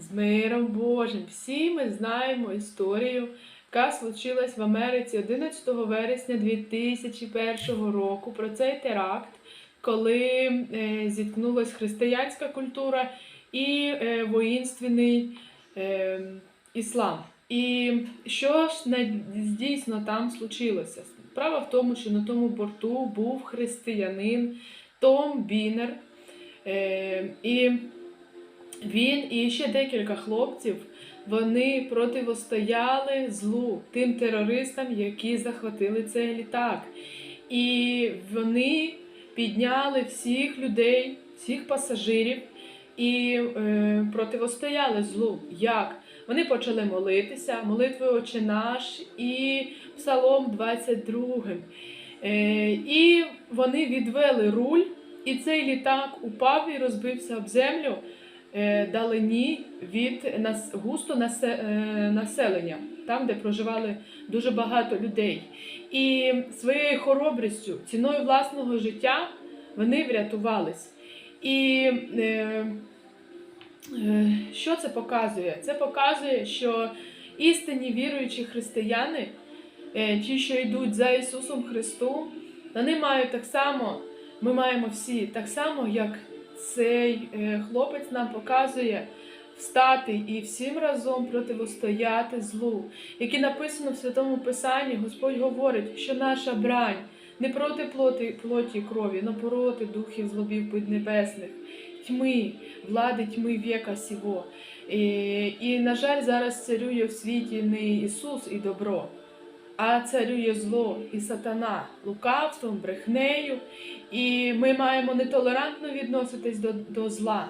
з миром Божим. Всі ми знаємо історію, яка случилась в Америці 11 вересня 2001 року про цей теракт, коли е, зіткнулась християнська культура і е, воїнственний е, іслам. І що ж дійсно там случилося? Справа в тому, що на тому борту був християнин Том Бінер. І він і ще декілька хлопців вони противостояли злу тим терористам, які захватили цей літак. І вони підняли всіх людей, всіх пасажирів і е, противостояли злу. Як? Вони почали молитися, молитвою Отче наш і Псалом 22. Е, і вони відвели руль, і цей літак упав і розбився об землю далині від нас, густо е, населення, там, де проживали дуже багато людей. І своєю хоробрістю, ціною власного життя вони врятувались. І е, е, що це показує? Це показує, що істинні віруючі християни, е, ті, що йдуть за Ісусом Христом, вони мають так само, ми маємо всі так само, як цей е, хлопець нам показує. Встати і всім разом противостояти злу, які написано в Святому Писанні, Господь говорить, що наша брань не проти плоті, плоті крові, но проти духів злобів піднебесних, тьми, влади тьми віка сього. І, і, на жаль, зараз царює в світі не Ісус і добро, а царює зло і сатана лукавством, брехнею. І ми маємо нетолерантно відноситись до, до зла,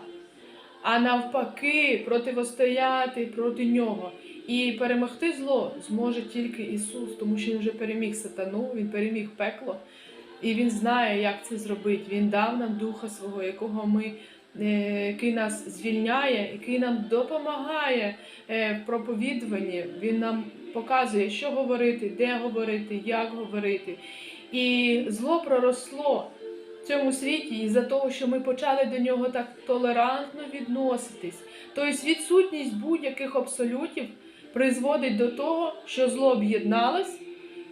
а навпаки, противостояти проти нього. І перемогти зло зможе тільки Ісус, тому що Він вже переміг сатану, Він переміг пекло, і Він знає, як це зробити. Він дав нам Духа свого, якого ми, е, який нас звільняє, який нам допомагає е, в проповідуванні. Він нам показує, що говорити, де говорити, як говорити. І зло проросло в цьому світі із-за того, що ми почали до нього так толерантно відноситись. Тобто відсутність будь-яких абсолютів призводить до того, що зло об'єдналось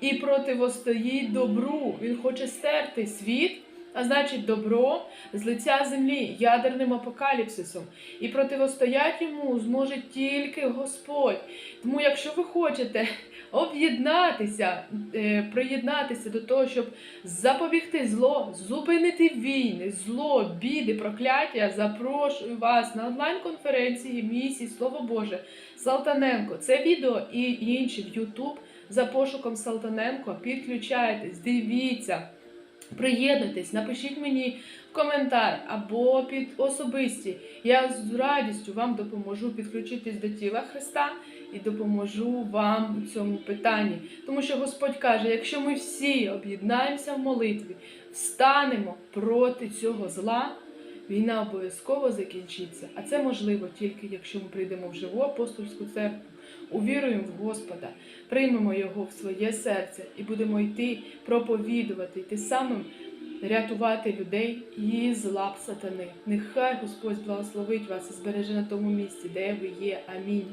і противостоїть добру. Він хоче стерти світ, а значить добро з лиця землі ядерним апокаліпсисом. І противостояти йому зможе тільки Господь. Тому, якщо ви хочете об'єднатися, е, приєднатися до того, щоб запобігти зло, зупинити війни, зло, біди, прокляття, запрошую вас на онлайн-конференції місії Слово Боже Салтаненко. Це відео і інші в YouTube за пошуком Салтаненко. Підключайтесь, дивіться. Приєднуйтесь, напишіть мені коментар або під особисті. Я з радістю вам допоможу підключитись до тіла Христа і допоможу вам у цьому питанні. Тому що Господь каже: якщо ми всі об'єднаємося в молитві, встанемо проти цього зла, війна обов'язково закінчиться. А це можливо тільки якщо ми прийдемо в живу апостольську церкву, увіруємо в Господа, приймемо Його в своє серце і будемо йти проповідувати, йти самим рятувати людей із лап сатани. Нехай Господь благословить вас і збереже на тому місці, де ви є. Амінь.